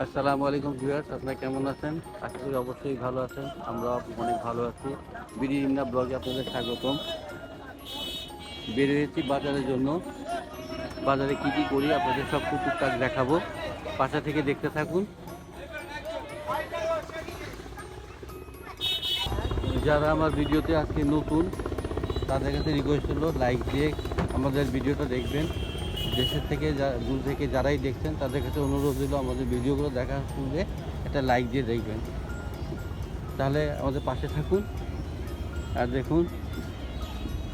আসসালামু আলাইকুম ভিউয়ার্স, আপনারা কেমন আছেন? আশা করি অবশ্যই ভালো আছেন। আমরা অনেক ভালো আছি। বিডি ইমনা ব্লগে আপনাদের স্বাগতম। বের হয়েছি বাজারের জন্য। বাজারে কী কী করি আপনাদের সব টুকটাক দেখাবো। পাশা থেকে দেখতে থাকুন। যারা আমার ভিডিওতে আজকে নতুন, তাদের কাছে রিকোয়েস্ট হলো লাইক দিয়ে আমাদের ভিডিওটা দেখবেন। দেশের থেকে যা- দূর থেকে যারাই দেখছেন, তাদের কাছে অনুরোধ হলো আমাদের ভিডিওগুলো দেখার পূর্বে একটা লাইক দিয়ে দেখবেন। তাহলে আমাদের পাশে থাকুন। আর দেখুন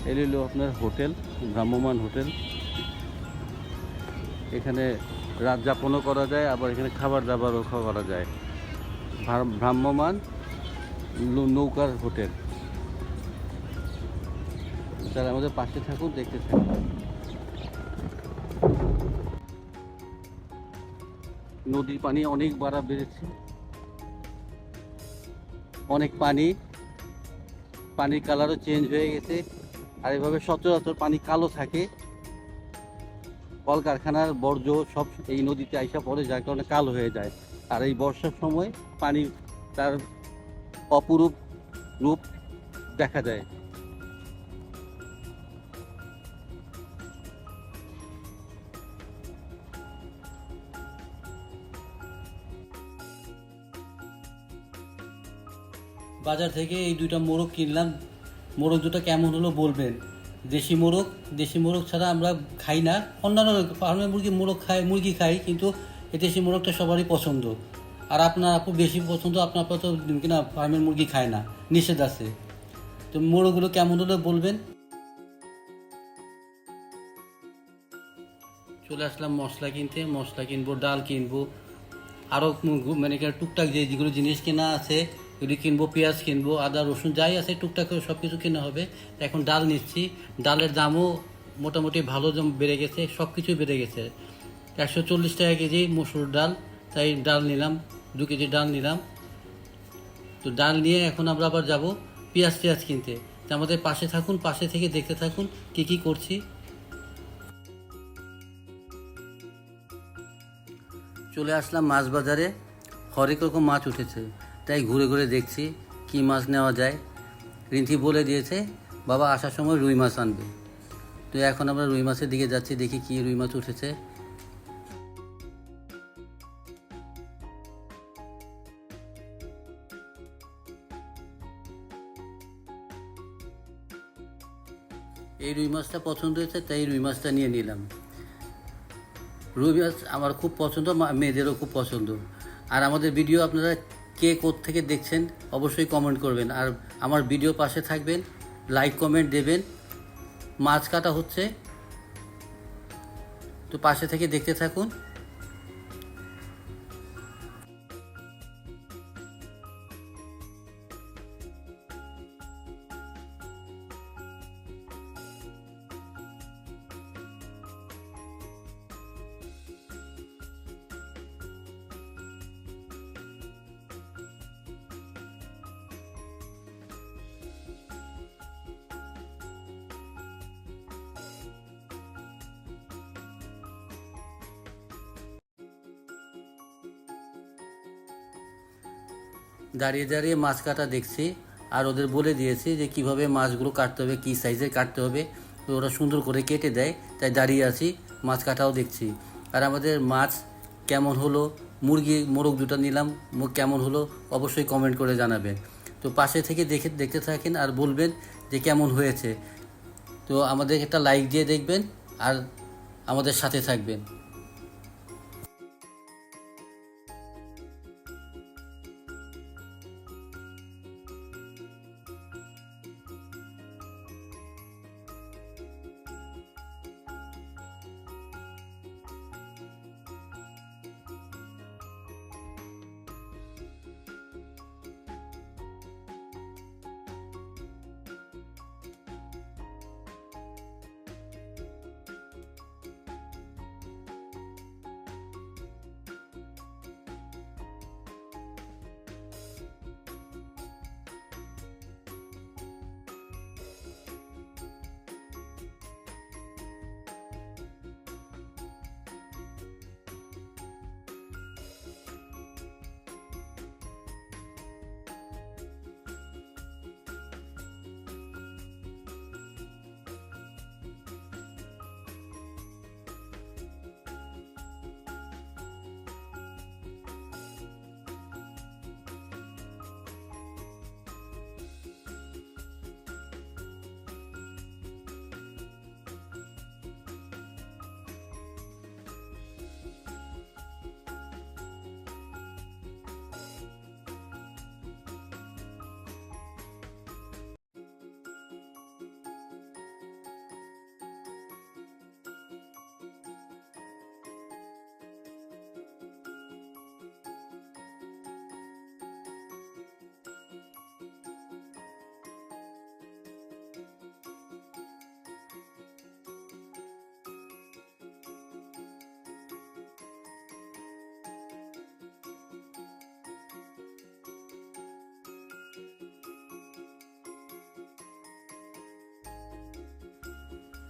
এর আপনার হোটেল ভ্রাম্যমান হোটেল। এখানে রাত যাপনও করা যায়, আবার এখানে খাবার দাবারও করা যায়। ভ্রাম্যমান নৌকার হোটেল। তারা আমাদের পাশে থাকুন, দেখতে থাকুন। নদীর পানি অনেক বাড়া বেড়েছে। অনেক পানি, পানির কালারও চেঞ্জ হয়ে গেছে। আর এভাবে সচরাচর পানি কালো থাকে। কলকারখানার বর্জ্য সব এই নদীতে আইসা পড়ে, যার কারণে কালো হয়ে যায়। আর এই বর্ষার সময় পানি তার অপরূপ রূপ দেখা যায়। বাজার থেকে এই দুইটা মোরগ কিনলাম। মোরগ দুটো কেমন হলো বলবেন? দেশি মোরগ দেশি মোরগ ছাড়া আমরা খাই না। অন্যান্য ফার্মের মুরগি, মোরগ খাই, মুরগি খাই, কিন্তু এই দেশি মোরগটা সবারই পছন্দ। আর আপনার আপু বেশি পছন্দ, আপনার আপু তো কিনা ফার্মের মুরগি খায় না। নিষেধ আছে। তো মোরগগুলো কেমন হলো বলবেন? চলে আসলাম মশলা কিনতে। মশলা কিনবো, ডাল কিনবো। আরও মানে টুকটাক যে যেগুলো জিনিস কেনা আছে এগুলি কিনবো, পেঁয়াজ কিনবো, আদা, রসুন, যাই আছে, টুকটাক সব কিছু কেনা হবে। এখন ডাল নিচ্ছি। ডালের দামও মোটামুটি ভালো বেড়ে গেছে সব কিছু বেড়ে গেছে। একশো চল্লিশ টাকা কেজি মসুর ডাল। তাই ডাল নিলাম, দু কেজি ডাল নিলাম। তো ডাল নিয়ে এখন আমরা আবার যাব পেঁয়াজ টেয়াজ কিনতে। তো আমাদের পাশে থাকুন, পাশে থেকে দেখতে থাকুন কি কি করছি। চলে আসলাম মাছ বাজারে। হরেক রকম মাছ উঠেছে। তাই ঘুরে ঘুরে দেখছি কি মাছ নেওয়া যায়। রিন্থি বলে দিয়েছে, বাবা, আসার সময় রুই মাছ আনবে। তো এখন আমরা রুই মাছের দিকে যাচ্ছি, দেখি কি রুই মাছ উঠেছে। এই রুই মাছটা পছন্দ হয়েছে, তাই রুই মাছটা নিয়ে নিলাম। রুই মাছ আমার খুব পছন্দ মেয়েদেরও খুব পছন্দ। আর আমাদের ভিডিও আপনারা কে থেকে দেখছেন, অবশ্যই কমেন্ট করবেন। আর আমার ভিডিও পাশে থাকবেন লাইক কমেন্ট দেবেন। মাছ কাটা হচ্ছে। তো পাশে থেকে দেখতে থাকুন। দাঁড়িয়ে দাঁড়িয়ে মাছ কাটা দেখছি, আর ওদের বলে দিয়েছি যে কীভাবে মাছগুলো কাটতে হবে, কী সাইজের কাটতে হবে। ওরা সুন্দর করে কেটে দেয়, তাই দাঁড়িয়ে আছি, মাছ কাটাও দেখছি। আর আমাদের মাছ কেমন হলো? মুরগি, মোরগ দুটো নিলাম কেমন হলো? অবশ্যই কমেন্ট করে জানাবেন। তো পাশে থেকে দেখে, দেখতে থাকেন আর বলবেন যে কেমন হয়েছে। তো আমাদের একটা লাইক দিয়ে দেখবেন, আর আমাদের সাথে থাকবেন।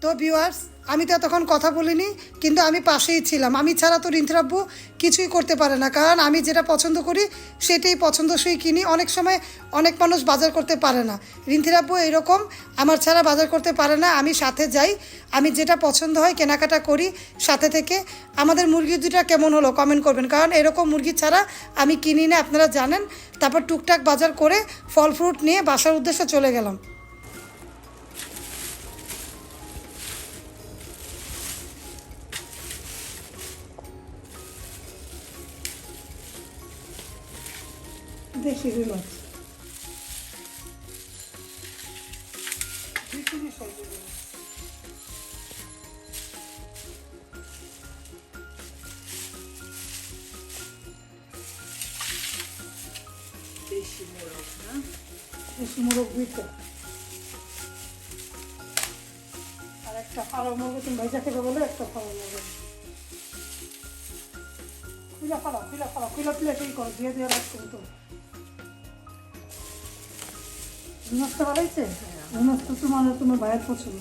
তো ভিউয়ার্স আমি তো তখন কথা বলিনি, কিন্তু আমি পাশেই ছিলাম। আমি ছাড়া তো রিন্থরাব্বু কিছুই করতে পারে না, কারণ আমি যেটা পছন্দ করি সেটাই পছন্দসই কিনি। অনেক সময় অনেক মানুষ বাজার করতে পারে না। রিন্থিরাব্বু এরকম আমার ছাড়া বাজার করতে পারে না, আমি সাথে যাই। আমি যেটা পছন্দ হয় কেনাকাটা করি সাথে থেকে। আমাদের মুরগি দুটা কেমন হলো কমেন্ট করবেন, কারণ এরকম মুরগি ছাড়া আমি কিনি না, আপনারা জানেন। তারপর টুকটাক বাজার করে ফল ফ্রুট নিয়ে বাসার উদ্দেশ্যে চলে গেলাম। দেশি রুই মাছ। দেশি মোরগ না? দেশি মোরগ দুইটা আর একটা ফাড়া মোরগ তুমি ভাইজা খেতে বলে একটা ফাড়া মোরগ। খুলা ফাড়া খুলা ফাড়া খুলা প্লেটেই করো দিয়ে দিয়ে রাখতে তো মাছটা ভালো হয়েছে তো তোমার তোমার ভাইয়ের পছন্দ।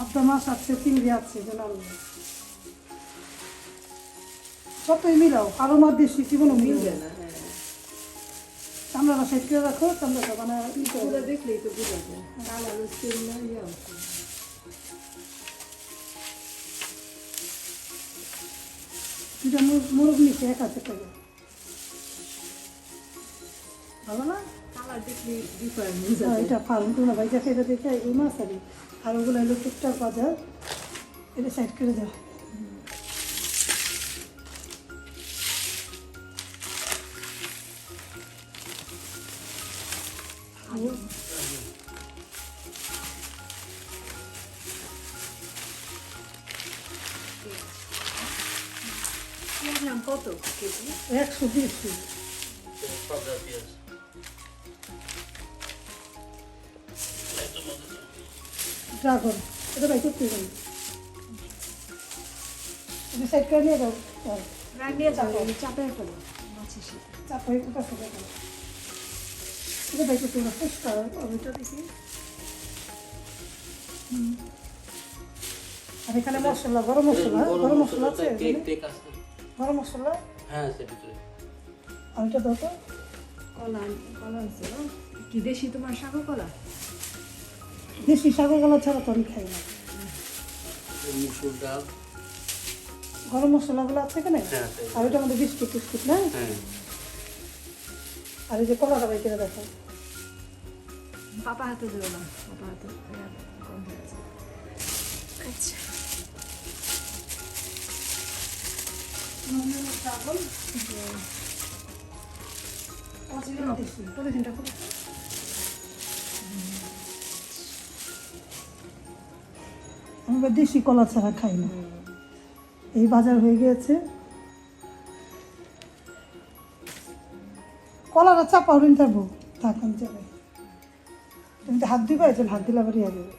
আবদা মাছ আছে চিংড়ি আছে জানাল যতই মিলাও আরও মাছ দেশি কোনো মিলবে না। হ্যাঁ। সাইড করে রাখো চামড়াটা মানে। দেখলেই তো বোঝা যায়। ইয়ে দুটা মুরগ নিচে এক টাকা। ভালো না? হ্যাঁ, এটা ফার্ম টুনা ভাইজা দেখে এই মাছ আর ওগুলো হলো টুকটাক বাজার এটা সাইড করে দাও। একশো বিশ ড্রাগন এটা ভাই করতে যাই এটা সাইড করে নিয়ে যাও নিয়ে যাব চাপে ফেলো মাছের সাথে চাপাই কোথা থেকে দাও এটা ভাই করতে যাও ফুসকা ওইটা দেখি আর এখানে মশলা গরম মশলা গরম মশলা আছে গরম মশলা হ্যাঁ সে ভিতরে দাও তো কলা কলা আছে কি দেশি তোমার সাগর কলা দেশি সাগর গলা ছাড়া তো আমি খাই না। মুসুর ডাল। গরম মশলাগুলো আছে এখানে? হ্যাঁ। আর ওইটা আমাদের বিস্কুট টিস্কুট না? হ্যাঁ। আর এই যে কলাটা বাই করে দেখো। পাপা হাতে দেবো না পাপা হাতে আচ্ছা। পলিথিনটা খুলে আমরা দেশি কলা ছাড়া খাই না। এই বাজার হয়ে গিয়েছে। কলাটা চাপা হরিণ থাকব থাক আমি যাবে তুমি হাত দিবে হাত দিলে আবার ইয়ে দেবে